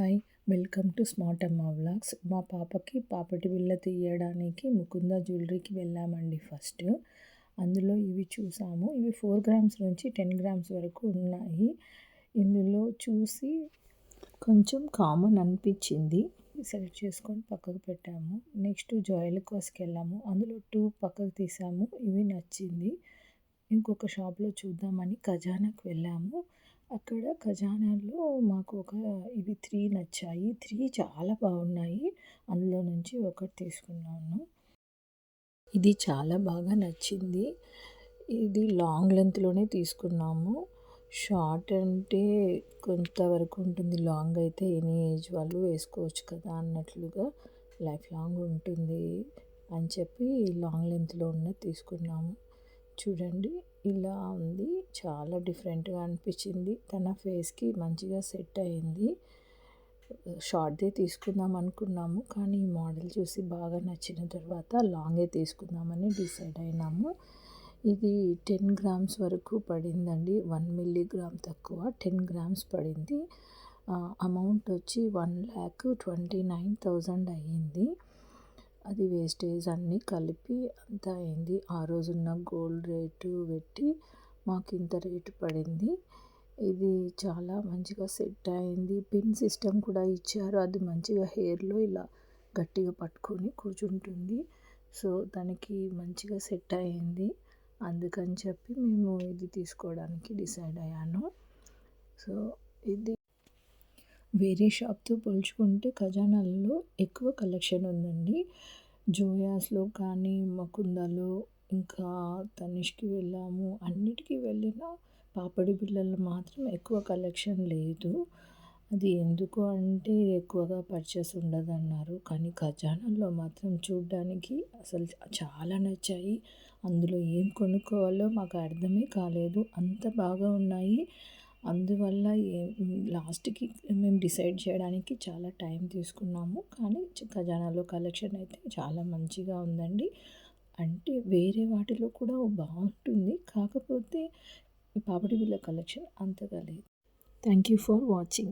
Hi welcome to smart Amma vlogs. మా పాపకి పాపటి బిళ్ళ తీయడానికి ముకుంద జ్యువెలరీకి వెళ్ళామండి ఫస్ట్. అందులో ఇవి చూసాము. ఇవి ఫోర్ గ్రామ్స్ నుంచి టెన్ గ్రామ్స్ వరకు ఉన్నాయి. ఇందులో చూసి కొంచెం కామన్ అనిపించింది. సెలెక్ట్ చేసుకొని పక్కకు పెట్టాము. నెక్స్ట్ కోస్కి వెళ్ళాము అందులో టూ పక్కకు తీసాము. ఇవి నచ్చింది. ఇంకొక షాప్లో చూద్దామని ఖజానాకు వెళ్ళాము. అక్కడ ఖజానాలో మాకు ఒక ఇవి త్రీ నచ్చాయి. త్రీ చాలా బాగున్నాయి. అందులో నుంచి ఒకటి తీసుకున్నాను. ఇది చాలా బాగా నచ్చింది. ఇది లాంగ్ లెంత్లోనే తీసుకున్నాము. షార్ట్ అంటే కొంతవరకు ఉంటుంది. లాంగ్ అయితే ఎనీ ఏజ్ వాళ్ళు వేసుకోవచ్చు కదా అన్నట్లుగా లైఫ్ లాంగ్ ఉంటుంది అని చెప్పి లాంగ్ లెంత్లో ఉన్న తీసుకున్నాము. చూడండి ఇలా ఉంది. చాలా డిఫరెంట్గా అనిపించింది. తన ఫేస్కి మంచిగా సెట్ అయింది. షార్ట్దే తీసుకుందాం అనుకున్నాము. కానీ ఈ మోడల్ చూసి బాగా నచ్చిన తర్వాత లాంగే తీసుకుందామని డిసైడ్ అయినాము. ఇది టెన్ గ్రామ్స్ వరకు పడిందండి. వన్ మిల్లీగ్రామ్ తక్కువ. టెన్ గ్రామ్స్ పడింది. అమౌంట్ వచ్చి one lakh twenty nine thousand అయ్యింది. అది వేస్టేజ్ అన్నీ కలిపి అంత అయింది. ఆ రోజున్న గోల్డ్ రేటు పెట్టి మాకు ఇంత రేటు పడింది. ఇది చాలా మంచిగా సెట్ అయింది. పిన్ సిస్టమ్ కూడా ఇచ్చారు. అది మంచిగా హెయిర్లో ఇలా గట్టిగా పట్టుకొని కూర్చుంటుంది. సో దానికి మంచిగా సెట్ అయింది. అందుకని చెప్పి మేము ఇది తీసుకోవడానికి డిసైడ్ అయ్యాను. సో ఇది వేరే షాప్తో పోల్చుకుంటే ఖజానాలలో ఎక్కువ కలెక్షన్ ఉందండి. జోయాస్లో కానీ మకుందలో ఇంకా తనిష్కి వెళ్ళాము. అన్నిటికీ వెళ్ళినా పాపడి బిళ్ళలు మాత్రం ఎక్కువ కలెక్షన్ లేదు. అది ఎందుకు అంటే ఎక్కువగా పర్చేస్ ఉండదన్నారు. కానీ ఖజానాలో మాత్రం చూడ్డానికి అసలు చాలా నచ్చాయి. అందులో ఏం కొనుక్కోవాలో మాకు అర్థమే కాలేదు. అంత బాగా ఉన్నాయి. అందువల్ల లాస్ట్కి మేము డిసైడ్ చేయడానికి చాలా టైం తీసుకున్నాము. కానీ ఖజానాలో కలెక్షన్ అయితే చాలా మంచిగా ఉందండి. అంటే వేరే వాటిలో కూడా బాగుంటుంది. కాకపోతే పాపడి బిళ్ళ కలెక్షన్ అంతగా లేదు. Thank you for watching.